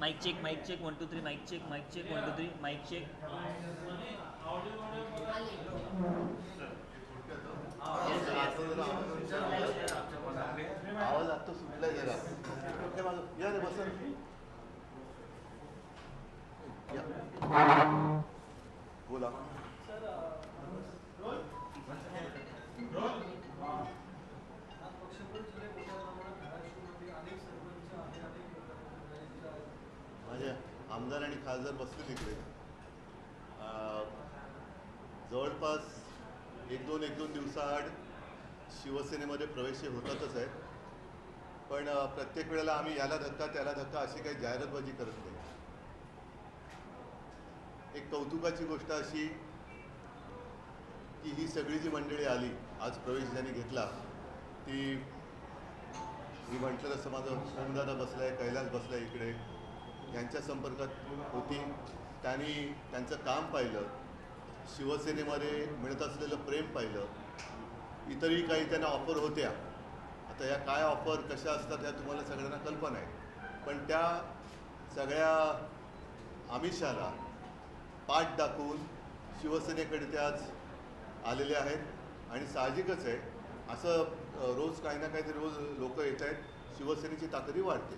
Mic check mic check one two three mic check mic check one two three mic check आवाज आता सुटला जरा हे या रे बसा बोला. आमदार आणि खासदार बसले तिकडे. जवळपास एक दोन एक दोन दिवसाआड शिवसेनेमध्ये प्रवेश हे होतातच आहे पण प्रत्येक वेळेला आम्ही याला धक्का त्याला धक्का अशी काही जाहिरातबाजी करत नाही. एक कौतुकाची गोष्ट अशी की ही सगळी जी मंडळी आली आज प्रवेश ज्यांनी घेतला ती मी म्हटलं तसं माझं सोमदादा बसलाय कैलास बसलाय इकडे. यांच्या संपर्कात होती. त्यांनी त्यांचं काम पाहिलं. शिवसेनेमध्ये मिळत असलेलं प्रेम पाहिलं. इतरही काही त्यांना ऑफर होत्या. आता या काय ऑफर कशा असतात ह्या तुम्हाला सगळ्यांना कल्पना आहे. पण त्या सगळ्या आमिषाला पाठ दाखवून शिवसेनेकडे ते आज आलेले आहेत. आणि साहजिकच आहे. असं रोज काही ना काहीतरी रोज लोक येत आहेत शिवसेनेची ताकदी वाढते.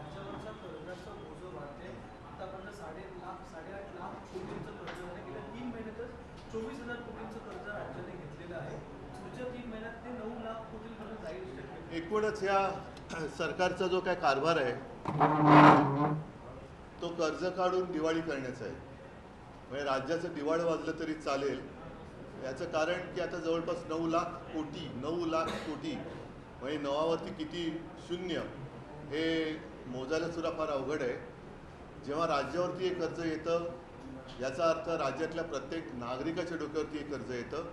आज महत्त्वाचा विषय कर्जाचा बोजो वाढते. आतापर्यंत साडे लाख साडेआठ लाख कोटींचं कर्ज झालं गेल्या तीन महिन्यातच चोवीस हजार कोटींचं कर्ज राज्याने घेतलेलं आहे. पुढच्या तीन महिन्यात ते नऊ लाख कोटींपर्यंत जाईल एकूणच या सरकारचा जो काय कारभार आहे तो कर्ज काढून दिवाळी करण्याचा आहे. म्हणजे राज्याचं दिवाळ वाजलं तरी चालेल. याचं कारण की आता जवळपास नऊ लाख कोटी नऊ लाख कोटी म्हणजे नवावरती किती शून्य हे मोजायला सुद्धा फार अवघड आहे. जेव्हा राज्यावरती हे कर्ज येतं याचा अर्थ राज्यातल्या प्रत्येक नागरिकाच्या डोक्यावरती हे कर्ज येतं.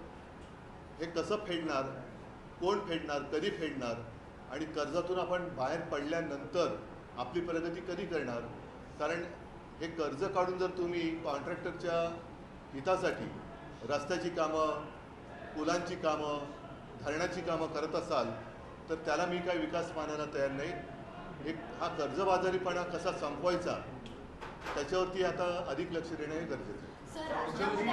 हे कसं फेडणार? कोण फेडणार? कधी फेडणार? आणि कर्जातून आपण बाहेर पडल्यानंतर आपली प्रगती कधी करणार? कारण हे कर्ज काढून जर तुम्ही कॉन्ट्रॅक्टरच्या हितासाठी रस्त्याची कामं पुलांची कामं धरणाची कामं करत असाल तर त्याला मी काही विकास मानायला तयार नाही. एक हा कर्जबाजारीपणा कसा संपवायचा त्याच्यावरती आता अधिक लक्ष देणं हे गरजेचं आहे.